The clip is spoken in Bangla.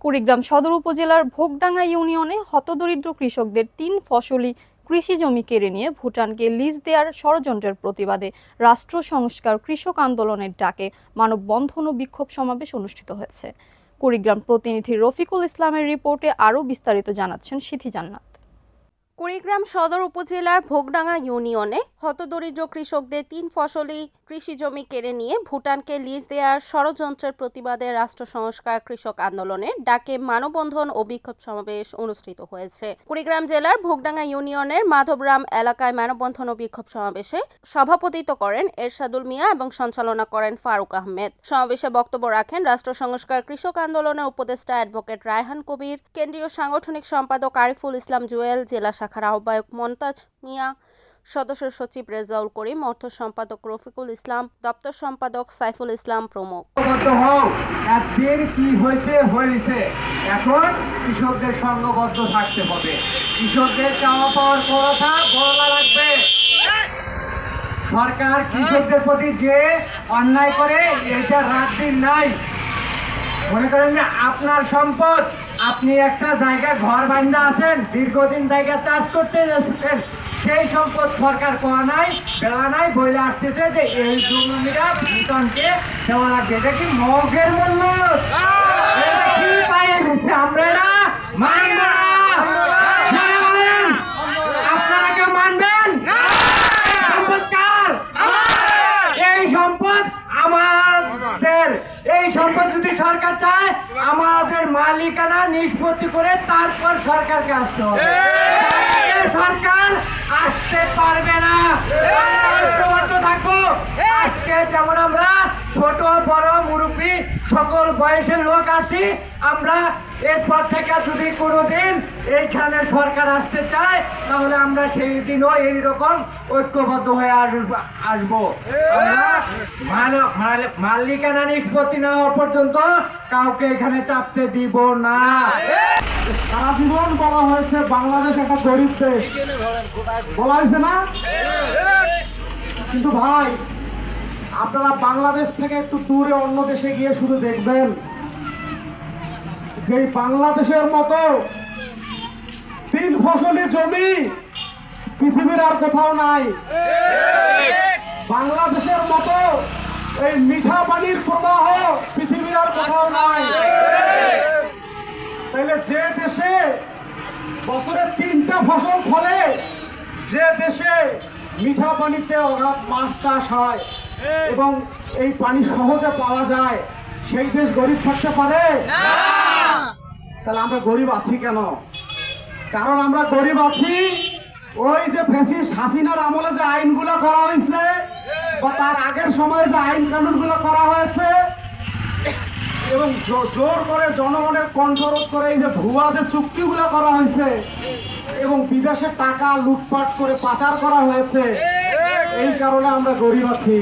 কুড়িগ্রাম সদর উপজেলার ভোগডাঙ্গা ইউনিয়নে হতদরিদ্র কৃষকদের তিন ফসলি কৃষি জমি কেড়ে নিয়ে ভুটানকে লিজ দেওয়ার ষড়যন্ত্রের প্রতিবাদে রাষ্ট্র সংস্কার কৃষক আন্দোলনের ডাকে মানববন্ধন ও বিক্ষোভ সমাবেশ অনুষ্ঠিত হয়েছে। কুড়িগ্রাম প্রতিনিধি রফিকুল ইসলামের রিপোর্টে আরও বিস্তারিত জানাচ্ছেন সিথি জান্নাত। কুড়িগ্রাম সদর উপজেলার ভোগডাঙ্গা ইউনিয়নে হতদরিদ্র কৃষকদের তিন ফসলি কৃষি জমি কেড়ে নিয়ে ভুটানকে লিজ দেওয়ার ষড়যন্ত্রের প্রতিবাদে রাষ্ট্র সংস্কার কৃষক আন্দোলনে ডাকে মানববন্ধন ও বিক্ষোভ সমাবেশ অনুষ্ঠিত হয়েছে। কুড়িগ্রাম জেলার ভোগডাঙ্গা ইউনিয়নের মাধবরাম এলাকায় মানববন্ধন ও বিক্ষোভ সমাবেশে সভাপতিত্ব করেন এরশাদুল মিয়া এবং সঞ্চালনা করেন ফারুক আহমেদ। সমাবেশে বক্তব্য রাখেন রাষ্ট্র সংস্কার কৃষক আন্দোলনের উপদেষ্টা অ্যাডভোকেট রায়হান কবির, কেন্দ্রীয় সাংগঠনিক সম্পাদক আরিফুল ইসলাম জুয়েল, জেলা শাখার আহ্বায়ক মমতাজ মিয়া সদস্য সচিব রেজাউল করিম, অর্থ সম্পাদক রফিকুল ইসলাম, দপ্তর সম্পাদক সাইফুল ইসলাম প্রমুখ। একদিন কি হয়েছে হয়েছে। এখন কৃষকদের সঙ্গবদ্ধ থাকতে হবে। কৃষকদের চাওয়া পাওয়ার কথা বলা লাগবে। সরকার কৃষকদের প্রতি যে অন্যায় করে, এটা রাত দিন নাই। মনে করেন যে আপনার সম্পদ, আপনি একটা জায়গায় ঘর বান্ধা আছেন, দীর্ঘদিন জায়গা চাষ করতে যাচ্ছেন সেই সম্পদ সরকার কোয়া নাই বেলা নাই বলে আসতেছে যে এই জমিটা ভূটানকে দেওয়া লাগবে। এটা কি মগের মূল্য? কি পায়ে দিচ্ছে আমরা না। আপনারা কেউ মানবেন? সম্পদ কার? এই সম্পদ আমাদের। এই সম্পদ যদি সরকার চায় আমাদের মালিকানা নিষ্পত্তি করে তারপর সরকারকে আসতে হবে। সরকার আসতে পারবে না। থাকব। আজকে যেমন আমরা ছোট, বড় মুরব্বী, সকল বয়সের লোক আছি। আমরা এরপর থেকে যদি কোনো দিন এইখানে সরকার আসতে চায়, তাহলে আমরা সেই দিনও এইরকম ঐক্যবদ্ধ হয়ে আসব আসব। মাল- মাল- মালিকানা নিষ্পত্তি না হওয়া পর্যন্ত কাউকে এখানে চাপতে দিব না। সারা জীবন বলা হয়েছে, বাংলাদেশ একটা গরিব দেশ। বলা হয়েছে না? কিন্তু ভাই আপনারা বাংলাদেশ থেকে একটু দূরে অন্য দেশে গিয়ে শুধু দেখবেন যে বাংলাদেশের মতো তিন ফসলি জমি পৃথিবীর আর কোথাও নাই। বাংলাদেশের মতো এই মিঠা পানির প্রবাহ পৃথিবীর আর কোথাও নাই। তাহলে যে দেশে বছরে তিনটা ফসল ফলে, যে দেশে মিঠা পানিতে অগাধ মাছ চাষ হয় এবং এই পানি সহজে পাওয়া যায়। সেই দেশ গরিব থাকতে পারে? তাহলে আমরা গরিব আছি কেন? কারণ আমরা গরিব আছি ওই যে ফেসিস্ট হাসিনার আমলে যে আইনগুলো করা হয়েছে বা তার আগের সময়ে যে আইন কানুনগুলো করা হয়েছে এবং জোর করে জনগণের কণ্ঠরোধ করে এই যে ভুয়া যে চুক্তিগুলো করা হয়েছে এবং বিদেশে টাকা লুটপাট করে পাচার করা হয়েছে, এই কারণে আমরা গরিব আছি।